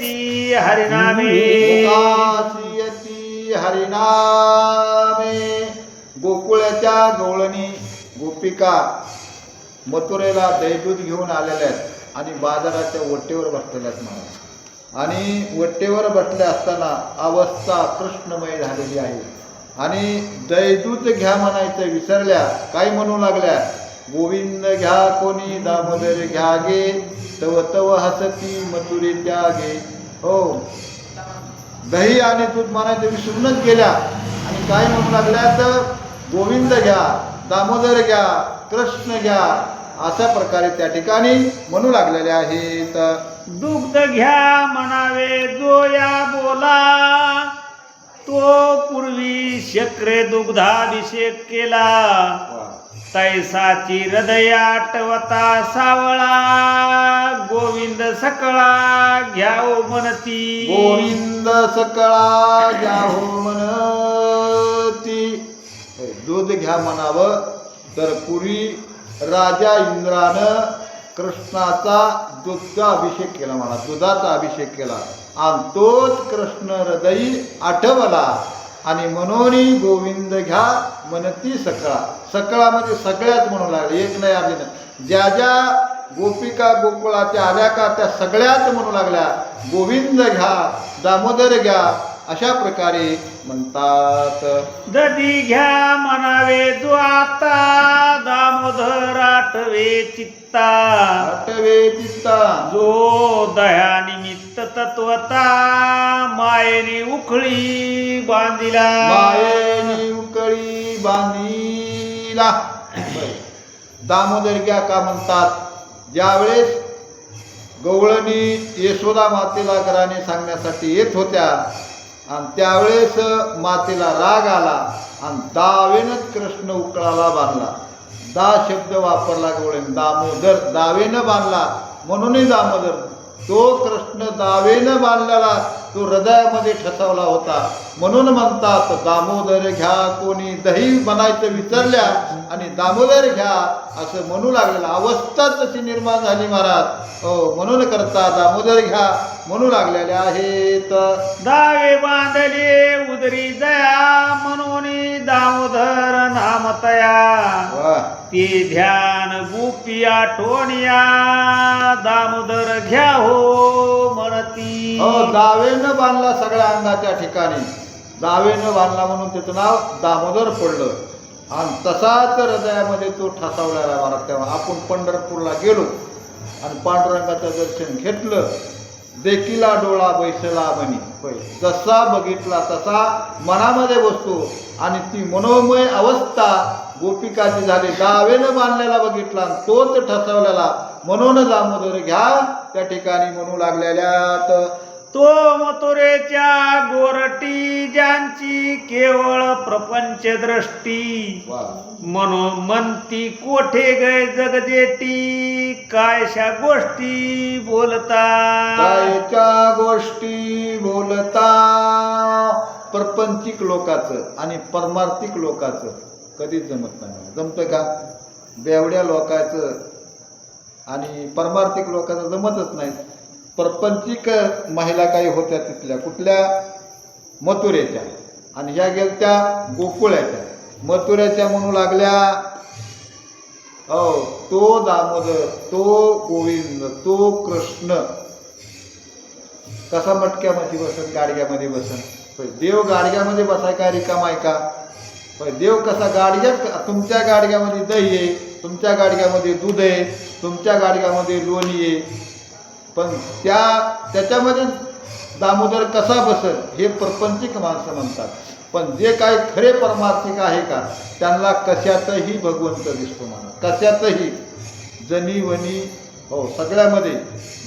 येती हरिनामे। मुखासी हरिनामे गोकुळाच्या गवळणी गोपिका मथुरेला दैदूत घेऊन आलेल्या आहेत आणि बाजाराच्या वट्टेवर बसलेल्या आहेत म्हणा आणि वट्टेवर बसले असताना अवस्था कृष्णमय झालेली आहे. आणि दैदूत घ्या म्हणायचं विसरल्या काय म्हणू लागल्या. गोविंद घ्या कोणी दामोदर घ्या गे तव तव हसती मथुरे त्यागे. हो. दही आणि दूध म्हणायचं विसरूनच गेल्या आणि काय म्हणू लागल्या तर गोविंद घ्या दामोदर घ्या कृष्ण घ्या अशा प्रकारे त्या ठिकाणी म्हणू लागलेले आहेत. दुग्ध घ्या म्हणावे जोया बोला. तो पूर्वी शक्रे दुग्धाभिषेक केला. तैसाची हृदय आठवता सावळा. गोविंद सकळा घ्याव म्हणती गोविंद सकळा घ्या हो म्हणती दूध घ्या म्हणावं. तर पूर्वी राजा इंद्रानं कृष्णाचा दूधचा अभिषेक केला म्हणा. दुधाचा अभिषेक केला. आणि तोच कृष्ण हृदयी आठवला. आणि म्हणून गोविंद घ्या म्हणती सकळा. सकळामध्ये सगळ्याच म्हणू लागले. एक नाही आधी नाही ज्या ज्या गोपिका गोकुळाच्या आल्या का त्या सगळ्याच म्हणू लागल्या. गोविंद घ्या दामोदर घ्या अशा प्रकारे म्हणतात. दधी घ्या म्हणावे जो आता दामोदर आठवे चित्ता. आठवे चित्ता. जो दया निमित्त तत्वता मायेने उखळी बांधिला. मायेनी उकळी बांधिला. दामोदर घ्या का म्हणतात ज्यावेळेस गवळणी यशोदा मातेला घराने सांगण्यासाठी येत होत्या आणि त्यावेळेस मातेला राग आला आणि दावेनच कृष्ण उकळाला बांधला. दा शब्द वापरला गवळणी. दामोदर दावेनं बांधला. म्हणूनही दामोदर तो कृष्ण दावेनं बांधलेला तो हृदयामध्ये ठसवला होता. म्हणून म्हणतात दामोदर घ्या कोणी दही बनायचं विसरल्या आणि दामोदर घ्या असं म्हणू लागलेलं. अवस्था तशी निर्माण झाली महाराज. हो म्हणून करता दामोदर घ्या म्हणू लागलेले आहेत. दावे बांधले उदरी दया म्हणून दामोदर नामतया. ते ध्यान गुपी आठवणिया दामोदर घ्या हो मरती. हो दावेनं बांधला सगळ्या अंगाच्या ठिकाणी. दावेनं बांधला म्हणून त्याचं नाव दामोदर पडलं. आणि तसाच हृदयामध्ये तो ठसावलेला महाराज तेव्हा आपण पंढरपूरला गेलो. आणि पांडुरंगाचं दर्शन घेतलं. देखीला डोळा बैसला म्हणे. जसा बघितला तसा मनामध्ये बसतो. आणि ती मनोमय अवस्था गोपिकाची झाली. दावेनं बांधलेला बघितला तोच ठसवलेला. म्हणून दामोदर घ्या त्या ठिकाणी म्हणू लागलेल्यात. तो मथुरेच्या गोरटी ज्यांची केवळ प्रपंच दृष्टी. म्हणून म्हणती कोठे गय जगजेटी? कायशा गोष्टी बोलता? कायच्या गोष्टी बोलता. प्रपंचिक लोकाचं आणि परमार्थिक लोकाचं. कधीच जमत नाही. जमतं का? बेवड्या लोकांचं आणि परमार्थिक लोकांचं जमतच नाही. प्रपंचिक महिला काही होत्या तिथल्या कुठल्या? मथुरेच्या. आणि ह्या गेलत्या गोकुळ्याच्या मथुऱ्याच्या म्हणू लागल्या हो तो दामोदर तो गोविंद तो कृष्ण. कसा मटक्यामध्ये बसन गाडग्यामध्ये बसन? देव गाडग्यामध्ये बसाय का रिकाम आहे का? देव कसा गाडग्यात तुमच्या गाडग्यामध्ये दही आहे तुमच्या गाडग्यामध्ये दूध आहे तुमच्या गाडग्यामध्ये लोणी आहे. पण त्या त्याच्यामध्ये दामोदर कसा बसल हे प्रपंचिक माणसं म्हणतात. पण जे काही खरे परमार्थिक आहे का त्यांना कशातही भगवंत दिसतो म्हणा कशातही. जनी वनी हो सगळ्यामध्ये.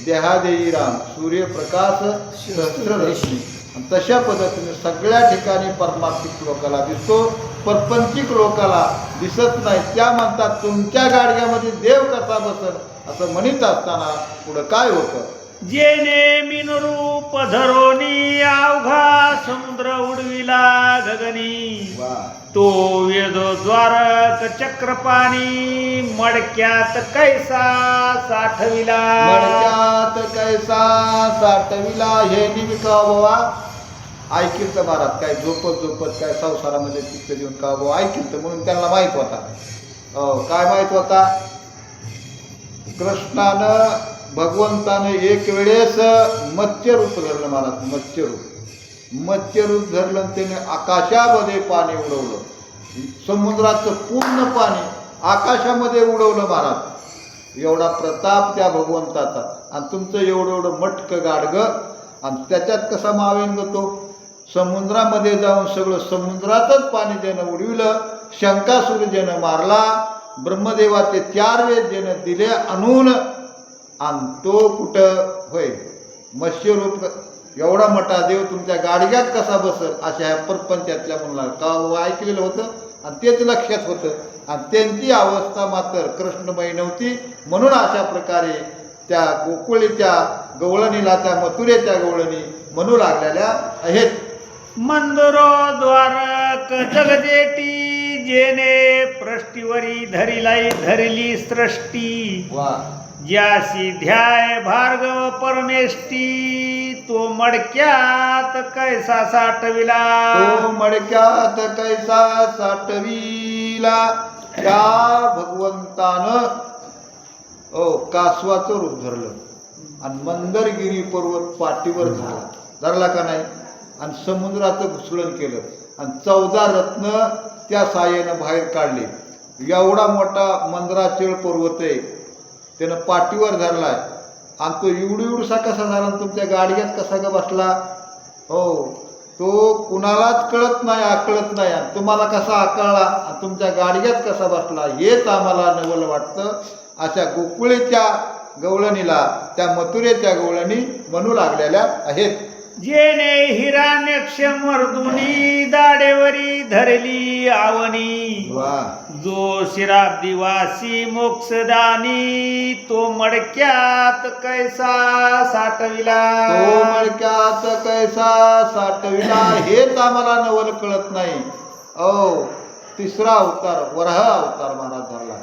देहादेही राम. सूर्यप्रकाश. सहस्ररश्मी. आणि तशा पद्धतीने सगळ्या ठिकाणी परमार्थिक लोकाला दिसतो. प्रपंचिक लोकाला दिसत नाही. त्या म्हणतात तुमच्या गाडग्यामध्ये देव कसा बसल? असं म्हणत असताना पुढं काय होतं? जेने मिनरूप धरोनी अवघा समुद्र उडविला गगनी. वा. तो वेद द्वारक चक्रपाणी मडक्यात कैसा साठविला? मडक्यात कैसा साठविला हे निमिका बाबा. ऐकिल तर महाराज काय झोपत झोपत काय संसारामध्ये चित्त देऊन का बाबा? ऐकिल तर म्हणून त्यांना माहीत होता. हो काय माहीत होता? कृष्णानं भगवंतानं एक वेळेस मत्स्यरूप धरलं महाराज मत्स्यरूप. मत्स्यरूप धरलं आणि त्याने आकाशामध्ये पाणी उडवलं. समुद्राचं पूर्ण पाणी आकाशामध्ये उडवलं महाराज. एवढा प्रताप त्या भगवंताचा. आणि तुमचं एवढं एवढं मटकं गाडगं आणि त्याच्यात कसा मावेन तो? समुद्रामध्ये जाऊन सगळं समुद्रातच पाणी ज्यानं उडविलं शंकासूर ज्यानं मारला ब्रह्मदेवाचे चार वेद ज्यानं दिले आणून आणि तो कुठं? होय मत्स्यरूप एवढा मोठा देव तुमच्या गाडग्यात कसा बसल अशा ह्या परपंचातल्या मुलाला का हो ऐकलेलं होतं? आणि तेच लक्षात होतं. आणि त्यांची अवस्था मात्र कृष्णमयी नव्हती. म्हणून अशा प्रकारे त्या गोकुळीच्या गवळणीला त्या मथुरेच्या गवळणी म्हणू लागलेल्या आहेत. मंदुरो द्वारक जगजेटी जेने पृष्ठीवरी धरिलाई धरली सृष्टी. वा. ज्यासी ध्याय भार्गव परमेष्टी तो मडक्यात कैसा साठविला? तो मडक्यात कैसा साठविला? त्या भगवंतानं ओ कासवाचं रूप धरलं. आणि मंदरगिरी पर्वत पाठीवर झाला. धरला का नाही? आणि समुद्राचं घुसळण केलं. आणि चौदा रत्न त्या साह्यानं बाहेर काढले. एवढा मोठा मंदराचेळ पर्वत आहे. त्यानं पाठीवर धरलाय. आणि तो एवढी एवढसा कसा झाला आणि तुमच्या गाडग्यात कसा का बसला? हो तो कुणालाच कळत नाही आकळत नाही. आणि तुम्हाला कसा आकळला? आणि तुमच्या गाडग्यात कसा बसला? हेच आम्हाला नवल वाटतं. अशा गोकुळेच्या गवळणीला त्या मथुरेच्या गवळणी म्हणू लागलेल्या आहेत. जेने हिराण्यक्ष मर्दुनी दाडेवरी धरली आवणी वा. जो शिराब्दिवासी मोक्षदानी तो मडक्यात कैसा साठविला? तो मडक्यात कैसा साठविला हेच आम्हाला नवल कळत नाही. ओ तिसरा अवतार वरह अवतार महाराज धरला.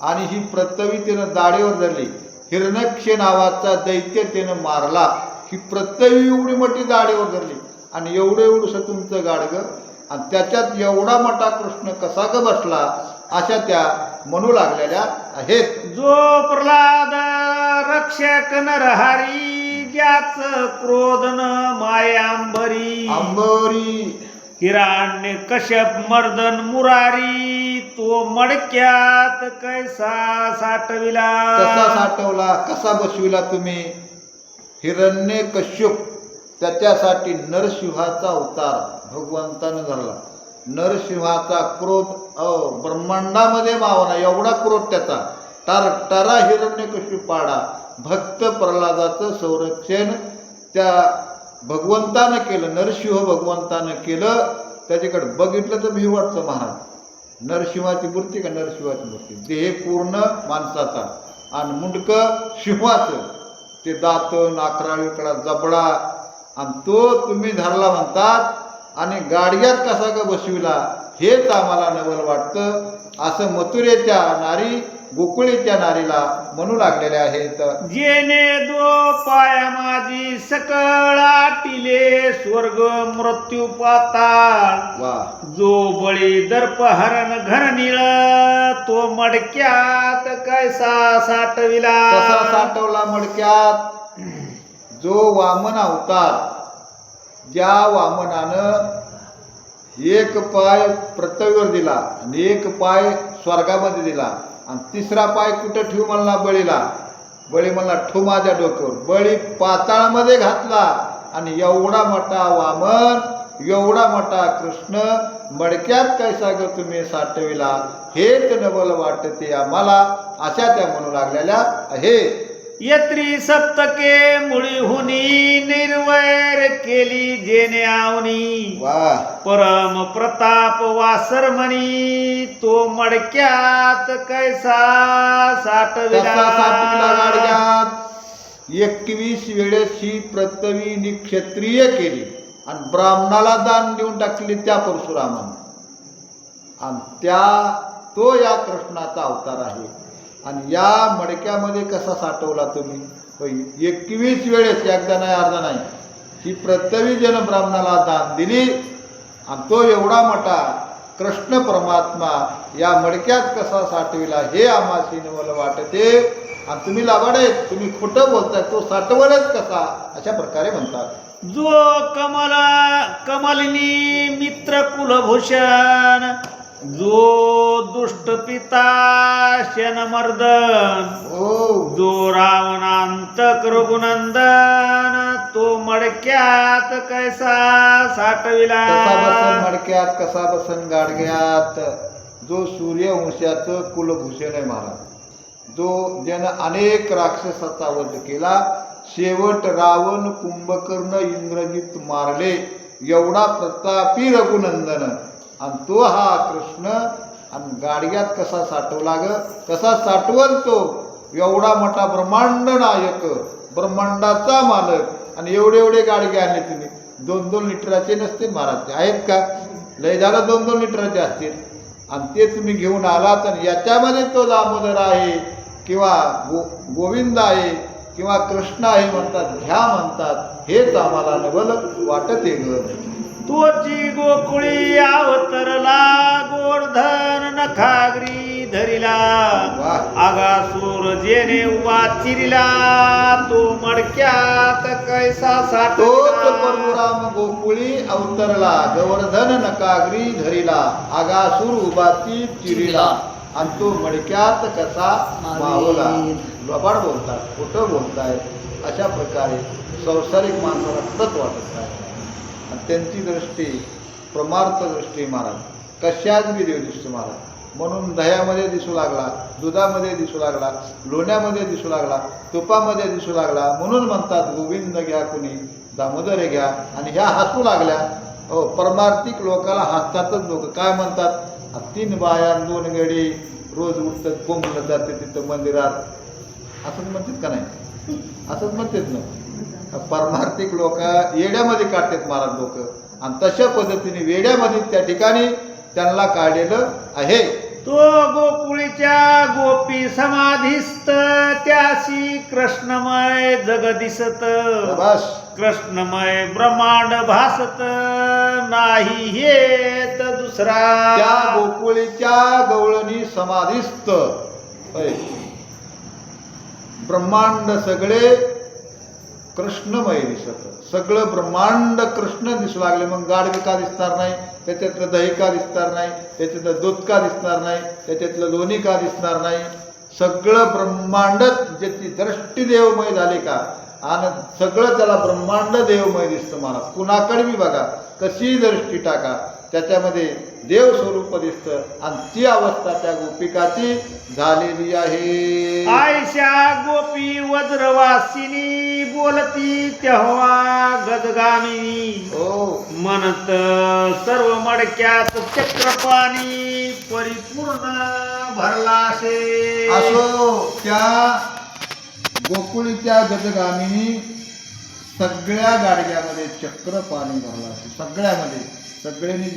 आणि ही प्रतवी त्यानं दाढेवर धरली. हिरण्यक्ष नावाचा दैत्य त्यानं मारला. ही प्रतवी एवढी मोठी दाढेवर धरली आणि एवढं एवढंसं तुमचं गाडगं. आणि त्याच्यात एवढा मोठा कृष्ण कसा ग बसला अशा त्या म्हणू लागलेल्या आहेत. जो प्रल्हाद रक्षक नरहरी ज्याच क्रोधन मायांबरी आंबरी हिराण्य कश्यप मर्दन मुरारी तो मडक्यात कैसा साठविला? कसा साठवला कसा बसविला तुम्ही? हिरण्य कश्यप त्याच्यासाठी नरसिंहाचा अवतार भगवंतानं झाला नरसिंहाचा क्रोध ब्रह्मांडामध्ये मावना एवढा क्रोध त्याचा. टार टारा हिरण्य कश्यप पाडा. भक्त प्रल्हादाचं संरक्षण त्या भगवंतानं केलं नरसिंह भगवंतानं केलं. त्याच्याकडे बघितलं तर मी वाटतं महाराज. नरसिंहाची मूर्ती का नरसिंहाची मूर्ती? देह पूर्ण माणसाचा. आणि मुंडकं सिंहाचं. ते दात नाकराळीकडा जबडा आणि तो तुम्ही धरला म्हणतात आणि गाडग्यात कसा का बसविला हेच आम्हाला नवल वाटतं. असं मथुरेच्या नारी गोकुळीच्या नारीला म्हणू लागलेल्या आहेत जेने दो पाया माझी सकळ आटिले स्वर्ग मृत्यू पाताळ वा. जो बळी दर्प हरण घन निळ तो मडक्यात कैसा साठविला. कसा साठवला मडक्यात? जो वामन अवतार ज्या वामनानं एक पाय पृथ्वीवर दिला आणि एक पाय स्वर्गामध्ये दिला. आणि तिसरा पाय कुठं ठेवू म्हणला बळीला? बळी म्हणला ठेव माझ्या डोक्यावर. बळी पाताळामध्ये घातला आणि एवढा मोठा वामन एवढा मोठा कृष्ण मडक्यात कैसा ग तुम्ही साठविला? हेच नवल वाटते आम्हाला अशा त्या म्हणू लागलेल्या आहेत. यत्री सप्तके मुळी हुनी निर्वैर केली जेने आवनी. वा परम प्रताप वासरमणी तो मडक्यात कैसा साठविला? एकवीस वेळेस ही प्रतवीनी क्षत्रिय केली आणि ब्राह्मणाला दान देऊन टाकली त्या परशुरामानं. आणि त्या तो या कृष्णाचा अवतार आहे. आणि या मडक्यामध्ये कसा साठवला तुम्ही? एकवीस वेळेस एकदा नाही अर्धा नाही. ही प्रत्यवी जन ब्राह्मणाला दान दिली आणि तो एवढा मोठा कृष्ण परमात्मा या मडक्यात कसा साठविला हे आम्हाशी मला वाटते. आणि तुम्ही लाभाडे आहेत तुम्ही खोटं बोलताय तो साठवलच कसा? अशा प्रकारे म्हणतात. जो कमला कमलिनी मित्र कुलभूषण जो दुष्ट पिता शनमर्दन हो. जो रावणांतक रघुनंदन तो मडक्यात कैसा साठविला? मडक्यात कसा बसन गाडग्यात? जो सूर्यवंशाचं कुलभूषण आहे महाराज. जो ज्यानं अनेक राक्षसाचा वध केला शेवट रावण कुंभकर्ण इंद्रजित मारले. एवढा प्रतापी रघुनंदन. आणि तो हा कृष्ण आणि गाडग्यात कसा साठवला ग? कसा साठवल तो? एवढा मोठा ब्रह्मांड नायक ब्रह्मांडाचा मालक. आणि एवढे एवढे गाडगे आणले तुम्ही दोन दोन लिटराचे नसतील महाराज. ते आहेत का? लय झालं दोन दोन लिटराचे असतील. आणि ते तुम्ही घेऊन आलात आणि याच्यामध्ये तो दामोदर आहे किंवा गो गोविंद आहे किंवा कृष्ण आहे म्हणतात घ्या म्हणतात. हेच आम्हाला नवल वाटत आहे ग. तोची गोकुळी अवतरला गोवर्धन नखाग्री धरिला. आगासूर जेने उभा चिरिला तो मडक्यात कैसा साठविला परशुराम गोकुळी अवतरला गोवर्धन नकाग्री धरिला. आगासूर उभाती चिरिला आणि तो मडक्यात कसा मावला. लबाड बोलतात खोटं बोलताय अशा प्रकारे संसारिक माणसाला सतत वाटत आहे त्यांची दृष्टी प्रमार्थ दृष्टी महाराज कशात बी देव दिसतो महाराज म्हणून दह्यामध्ये दिसू लागला दुधामध्ये दिसू लागला लोण्यामध्ये दिसू लागला तुपामध्ये दिसू लागला म्हणून म्हणतात गोविंद घ्या कुणी दामोदर घ्या. आणि ह्या हसू लागल्या. हो परमार्थिक लोकाला हसतातच लोक. काय म्हणतात? तीन बाया दोन गडी रोज उठतात कोंबलं जाते तिथं मंदिरात. असंच म्हणतात का नाही? असंच म्हणतात ना. परमार्थिक लोक येड्यामध्ये काढतात महाराज लोक आणि तशा पद्धतीने वेड्यामध्ये त्या ठिकाणी त्यांना काढलेलं आहे. तो गोकुळीच्या गोपी समाधिस्त त्याशी कृष्णमय जग दिसत. कृष्णमय ब्रह्मांड भासत. नाही हेत दुसरा. त्या गोकुळीच्या गवळणी समाधिस्थ होय. ब्रह्मांड सगळे कृष्णमय दिसत. सगळं ब्रह्मांड कृष्ण दिसू लागले. मग गाडगे का दिसणार नाही त्याच्यातलं दही का दिसणार नाही त्याच्यातलं दूध का दिसणार नाही त्याच्यातलं लोणी का दिसणार नाही. सगळं ब्रह्मांडच ज्याची दृष्टी देवमय झाली का आणि सगळं त्याला ब्रह्मांड देवमय दिसतं मला कुणाकडे मी बघा कशी दृष्टी टाका. त्याच्यामध्ये देव स्वरूप दिसतं आणि ती अवस्था त्या गोपिकाची झालेली आहे. आयशा गोपी वज्रवासिनी बोलती तेव्हा गजगामिनी हो. म्हणत सर्व मडक्यात चक्रपाणी परिपूर्ण भरला असे. असो त्या गोकुळीच्या गजगामिनी सगळ्या गाडग्यामध्ये चक्र पाणी झालं असेल सगळ्यामध्ये. सगळ्यांनी जो